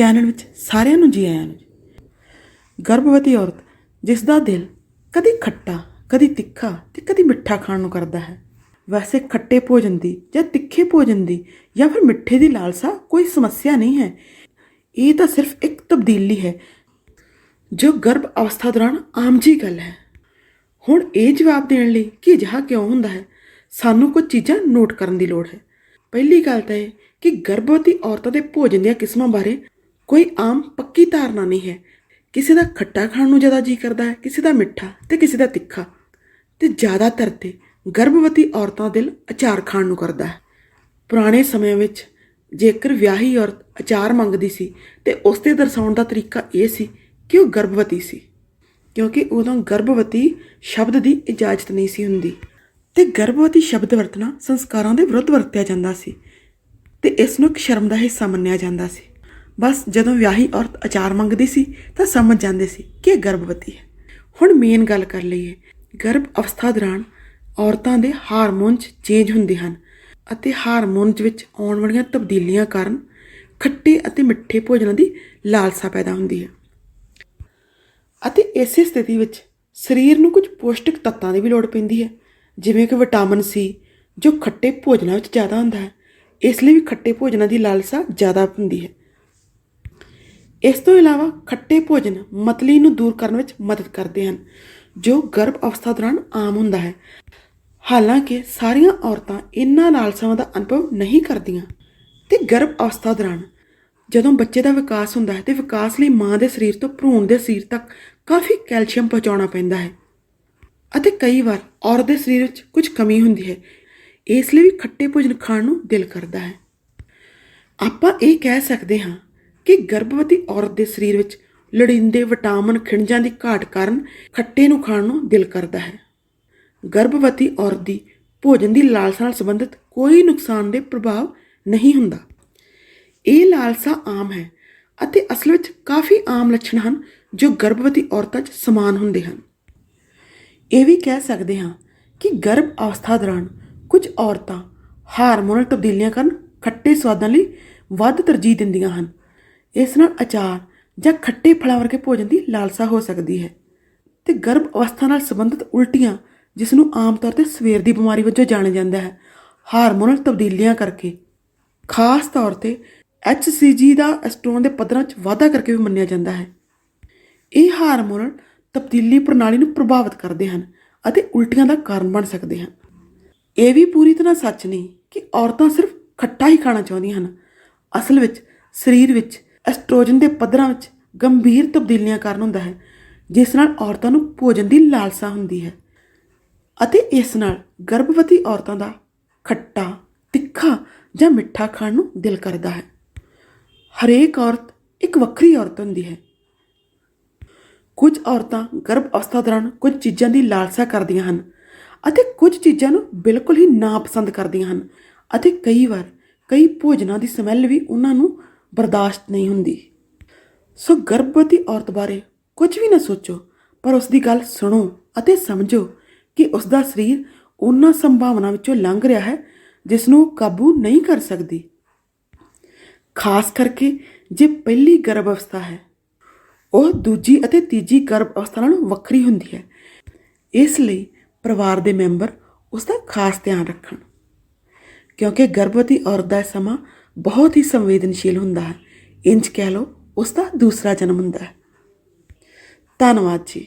Channel ਵਿੱਚ ਸਾਰਿਆਂ ਨੂੰ ਜੀ ਆਇਆਂ ਨੂੰ ਜੀ। ਗਰਭਵਤੀ ਔਰਤ, ਜਿਸ ਦਾ ਦਿਲ ਕਦੀ ਖੱਟਾ, ਕਦੀ ਤਿੱਖਾ ਤੇ ਕਦੀ ਮਿੱਠਾ ਖਾਣ ਨੂੰ ਕਰਦਾ ਹੈ, ਵੈਸੇ ਖੱਟੇ ਭੋਜਨ ਦੀ ਜਾਂ ਤਿੱਖੇ ਭੋਜਨ ਦੀ ਜਾਂ ਫਿਰ ਮਿੱਠੇ ਦੀ ਲਾਲਸਾ ਕੋਈ ਸਮੱਸਿਆ ਨਹੀਂ ਹੈ। ਇਹ ਤਾਂ ਸਿਰਫ ਇੱਕ ਤਬਦੀਲੀ ਹੈ, ਜੋ ਗਰਭ ਅਵਸਥਾ ਦੌਰਾਨ ਆਮ ਜੀ ਗੱਲ ਹੈ। ਹੁਣ ਇਹ ਜਵਾਬ ਦੇਣ ਲਈ ਕਿ ਅਜਿਹਾ ਕਿਉਂ ਹੁੰਦਾ ਹੈ? ਸਾਨੂੰ ਕੁਝ ਚੀਜ਼ਾਂ ਨੋਟ ਕਰਨ ਦੀ ਲੋੜ ਹੈ। ਪਹਿਲੀ ਗੱਲ ਤਾਂ ਇਹ ਕਿ ਗਰਭਵਤੀ ਔਰਤਾਂ ਦੇ ਭੋਜਨ ਦੀਆਂ ਕਿਸਮਾਂ ਬਾਰੇ ਕੋਈ ਆਮ ਪੱਕੀ ਧਾਰਨਾ ਨਹੀਂ ਹੈ। ਕਿਸੇ ਦਾ ਖੱਟਾ ਖਾਣ ਨੂੰ ਜ਼ਿਆਦਾ ਜੀ ਕਰਦਾ ਹੈ, ਕਿਸੇ ਦਾ ਮਿੱਠਾ ਤੇ ਕਿਸੇ ਦਾ ਤਿੱਖਾ। ਤੇ ਜ਼ਿਆਦਾਤਰ ਤੇ ਗਰਭਵਤੀ ਔਰਤਾਂ ਦਿਲ ਅਚਾਰ ਖਾਣ ਨੂੰ ਕਰਦਾ ਹੈ। ਪੁਰਾਣੇ ਸਮਿਆਂ ਵਿੱਚ ਜੇਕਰ ਵਿਆਹੀ ਔਰਤ ਅਚਾਰ ਮੰਗਦੀ ਸੀ ਤੇ ਉਸ ਤੇ ਦਰਸਾਉਣ ਦਾ ਤਰੀਕਾ ਇਹ ਸੀ ਕਿ ਉਹ ਗਰਭਵਤੀ ਸੀ, ਕਿਉਂਕਿ ਉਦੋਂ ਗਰਭਵਤੀ ਸ਼ਬਦ ਦੀ ਇਜਾਜ਼ਤ ਨਹੀਂ ਸੀ ਹੁੰਦੀ। ਤੇ ਗਰਭਵਤੀ ਸ਼ਬਦ ਵਰਤਣਾ ਸੰਸਕਾਰਾਂ ਦੇ ਵਿਰੁੱਧ ਵਰਤਿਆ ਜਾਂਦਾ ਸੀ ਤੇ ਇਸ ਨੂੰ ਇੱਕ ਸ਼ਰਮ ਦਾ ਹਿੱਸਾ ਮੰਨਿਆ ਜਾਂਦਾ ਸੀ। ਬਸ ਜਦੋਂ ਵਿਆਹੀ ਔਰਤ ਅਚਾਰ ਮੰਗਦੀ ਸੀ ਤਾਂ ਸਮਝ ਜਾਂਦੇ ਸੀ ਕਿ ਇਹ ਗਰਭਵਤੀ ਹੈ। ਹੁਣ ਮੇਨ ਗੱਲ ਕਰ ਲਈਏ। ਗਰਭ ਅਵਸਥਾ ਦੌਰਾਨ ਔਰਤਾਂ ਦੇ ਹਾਰਮੋਨਸ ਚੇਂਜ ਹੁੰਦੇ ਹਨ ਅਤੇ ਹਾਰਮੋਨਸ ਵਿੱਚ ਆਉਣ ਵਾਲੀਆਂ ਤਬਦੀਲੀਆਂ ਕਾਰਨ ਖੱਟੇ ਅਤੇ ਮਿੱਠੇ ਭੋਜਨਾਂ ਦੀ ਲਾਲਸਾ ਪੈਦਾ ਹੁੰਦੀ ਹੈ। ਅਤੇ ਇਸੇ ਸਥਿਤੀ ਵਿੱਚ ਸਰੀਰ ਨੂੰ ਕੁਝ ਪੌਸ਼ਟਿਕ ਤੱਤਾਂ ਦੀ ਵੀ ਲੋੜ ਪੈਂਦੀ ਹੈ। ਜਿਵੇਂ ਕਿ ਵਿਟਾਮਿਨ ਸੀ, ਜੋ ਖੱਟੇ ਭੋਜਨਾਂ ਵਿੱਚ ਜ਼ਿਆਦਾ ਹੁੰਦਾ ਹੈ। ਇਸ ਲਈ ਵੀ ਖੱਟੇ ਭੋਜਨਾਂ ਦੀ ਲਾਲਸਾ ਜ਼ਿਆਦਾ ਹੁੰਦੀ ਹੈ। ਇਸ ਤੋਂ ਇਲਾਵਾ ਖੱਟੇ ਭੋਜਨ ਮਤਲੀ ਨੂੰ ਦੂਰ ਕਰਨ ਵਿੱਚ ਮਦਦ ਕਰਦੇ ਹਨ, ਜੋ ਗਰਭ ਅਵਸਥਾ ਦੌਰਾਨ ਆਮ ਹੁੰਦਾ ਹੈ। ਹਾਲਾਂਕਿ ਸਾਰੀਆਂ ਔਰਤਾਂ ਇਹਨਾਂ ਲਾਲਸਾਵਾਂ ਦਾ ਅਨੁਭਵ ਨਹੀਂ ਕਰਦੀਆਂ। ਤੇ ਗਰਭ ਅਵਸਥਾ ਦੌਰਾਨ ਜਦੋਂ ਬੱਚੇ ਦਾ ਵਿਕਾਸ ਹੁੰਦਾ ਹੈ, ਤੇ ਵਿਕਾਸ ਲਈ ਮਾਂ ਦੇ ਸਰੀਰ ਤੋਂ ਭਰੂਣ ਦੇ ਸਰੀਰ ਤੱਕ ਕਾਫੀ ਕੈਲਸ਼ੀਅਮ ਪਹੁੰਚਾਉਣਾ ਪੈਂਦਾ ਹੈ। ਅਤੇ ਕਈ ਵਾਰ ਔਰਤ ਦੇ ਸਰੀਰ ਵਿੱਚ ਕੁਝ ਕਮੀ ਹੁੰਦੀ ਹੈ, ਇਸ ਲਈ ਵੀ ਖੱਟੇ ਭੋਜਨ ਖਾਣ ਨੂੰ ਦਿਲ ਕਰਦਾ ਹੈ। ਆਪਾਂ ਇਹ ਕਹਿ ਸਕਦੇ ਹਾਂ ਕਿ ਗਰਭਵਤੀ ਔਰਤ ਦੇ ਸਰੀਰ ਵਿੱਚ ਲੋੜੀਂਦੇ ਵਿਟਾਮਿਨ ਖਣਿਜਾਂ ਦੀ ਘਾਟ ਕਾਰਨ ਖੱਟੇ ਨੂੰ ਖਾਣ ਨੂੰ ਦਿਲ ਕਰਦਾ ਹੈ। ਗਰਭਵਤੀ ਔਰਤ ਦੀ ਭੋਜਨ ਦੀ ਲਾਲਸਾ ਨਾਲ ਸੰਬੰਧਿਤ ਕੋਈ ਨੁਕਸਾਨ ਦੇ ਪ੍ਰਭਾਵ ਨਹੀਂ ਹੁੰਦਾ। ਇਹ ਲਾਲਸਾ ਆਮ ਹੈ ਅਤੇ ਅਸਲ ਵਿੱਚ ਕਾਫੀ ਆਮ ਲੱਛਣ ਹਨ ਜੋ ਗਰਭਵਤੀ ਔਰਤਾਂ 'ਚ ਸਮਾਨ ਹੁੰਦੇ ਹਨ। ਇਹ ਵੀ ਕਹਿ ਸਕਦੇ ਹਾਂ ਕਿ ਗਰਭ ਅਵਸਥਾ ਦੌਰਾਨ ਕੁਝ ਔਰਤਾਂ ਹਾਰਮੋਨਲ ਤਬਦੀਲੀਆਂ ਕਾਰਨ ਖੱਟੇ ਸਵਾਦਾਂ ਲਈ ਵੱਧ ਤਰਜੀਹ ਦਿੰਦੀਆਂ ਹਨ। ਇਸ ਨਾਲ ਅਚਾਰ ਜਾਂ ਖੱਟੇ ਫਲਾਂ ਵਰਗੇ ਭੋਜਨ ਦੀ ਲਾਲਸਾ ਹੋ ਸਕਦੀ ਹੈ ਤੇ ਗਰਭ ਅਵਸਥਾ ਨਾਲ ਸੰਬੰਧਿਤ ਉਲਟੀਆਂ ਜਿਸ ਨੂੰ ਆਮ ਤੌਰ ਤੇ ਸਵੇਰ ਦੀ ਬਿਮਾਰੀ ਵਜੋਂ ਜਾਣਿਆ ਜਾਂਦਾ ਹੈ, ਹਾਰਮੋਨਲ ਤਬਦੀਲੀਆਂ ਕਰਕੇ। ਖਾਸ ਤੌਰ ਤੇ HCG ਦਾ ਐਸਟ੍ਰੋਨ ਦੇ ਪੱਧਰਾਂ 'ਚ ਵਾਧਾ ਕਰਕੇ ਵੀ ਮੰਨਿਆ ਜਾਂਦਾ ਹੈ। ਇਹ ਹਾਰਮੋਨਲ ਤਬਦੀਲੀ ਪ੍ਰਣਾਲੀ ਨੂੰ ਪ੍ਰਭਾਵਿਤ ਕਰਦੇ ਹਨ ਅਤੇ ਉਲਟੀਆਂ ਦਾ ਕਾਰਨ ਬਣ ਸਕਦੇ ਹਨ। ਇਹ ਵੀ ਪੂਰੀ ਤਰ੍ਹਾਂ ਸੱਚ ਨਹੀਂ ਕਿ ਔਰਤਾਂ ਸਿਰਫ ਖੱਟਾ ਹੀ ਖਾਣਾ ਚਾਹੁੰਦੀਆਂ ਹਨ। ਅਸਲ ਵਿੱਚ ਸਰੀਰ ਵਿੱਚ ਐਸਟ੍ਰੋਜਨ ਦੇ ਪੱਧਰਾਂ ਵਿੱਚ ਗੰਭੀਰ ਤਬਦੀਲੀਆਂ ਕਾਰਨ ਹੁੰਦਾ ਹੈ, ਜਿਸ ਨਾਲ ਔਰਤਾਂ ਨੂੰ ਭੋਜਨ ਦੀ ਲਾਲਸਾ ਹੁੰਦੀ ਹੈ ਅਤੇ ਇਸ ਨਾਲ ਗਰਭਵਤੀ ਔਰਤਾਂ ਦਾ ਖੱਟਾ, ਤਿੱਖਾ ਜਾਂ ਮਿੱਠਾ ਖਾਣ ਨੂੰ ਦਿਲ ਕਰਦਾ ਹੈ। ਹਰੇਕ ਔਰਤ ਇੱਕ ਵੱਖਰੀ ਔਰਤ ਹੁੰਦੀ ਹੈ। ਕੁਝ ਔਰਤਾਂ ਗਰਭ ਅਵਸਥਾ ਦੌਰਾਨ ਕੁਝ ਚੀਜ਼ਾਂ ਦੀ ਲਾਲਸਾ ਕਰਦੀਆਂ ਹਨ ਅਤੇ ਕੁਝ ਚੀਜ਼ਾਂ ਨੂੰ ਬਿਲਕੁਲ ਹੀ ਨਾਪਸੰਦ ਕਰਦੀਆਂ ਹਨ ਅਤੇ ਕਈ ਵਾਰ ਕਈ ਭੋਜਨਾਂ ਦੀ ਸਮੈਲ ਵੀ ਉਹਨਾਂ ਨੂੰ ਬਰਦਾਸ਼ਤ ਨਹੀਂ ਹੁੰਦੀ। ਸੋ ਗਰਭਵਤੀ ਔਰਤ ਬਾਰੇ ਕੁਝ ਵੀ ਨਾ ਸੋਚੋ, ਪਰ ਉਸ ਦੀ ਗੱਲ ਸੁਣੋ ਅਤੇ ਸਮਝੋ ਕਿ ਉਸ ਦਾ ਸਰੀਰ ਉਹਨਾਂ ਸੰਭਾਵਨਾ ਵਿੱਚੋਂ ਲੰਘ ਰਿਹਾ ਹੈ ਜਿਸ ਨੂੰ ਕਾਬੂ ਨਹੀਂ ਕਰ ਸਕਦੀ। ਖਾਸ ਕਰਕੇ ਜੇ ਪਹਿਲੀ ਗਰਭ ਅਵਸਥਾ ਹੈ, ਉਹ ਦੂਜੀ ਅਤੇ ਤੀਜੀ ਗਰਭ ਅਵਸਥਾ ਨਾਲੋਂ ਵੱਖਰੀ ਹੁੰਦੀ ਹੈ। ਇਸ ਲਈ ਪਰਿਵਾਰ ਦੇ ਮੈਂਬਰ ਉਸ ਦਾ ਖਾਸ ਧਿਆਨ ਰੱਖਣ, ਕਿਉਂਕਿ ਗਰਭਵਤੀ ਔਰਤ ਦਾ ਇਹ ਸਮਾਂ ਬਹੁਤ ਹੀ ਸੰਵੇਦਨਸ਼ੀਲ ਹੁੰਦਾ ਹੈ। ਇੰਜ ਕਹਿ ਲਓ ਉਸ ਦਾ ਦੂਸਰਾ ਜਨਮ ਹੁੰਦਾ ਹੈ। ਧੰਨਵਾਦ ਜੀ।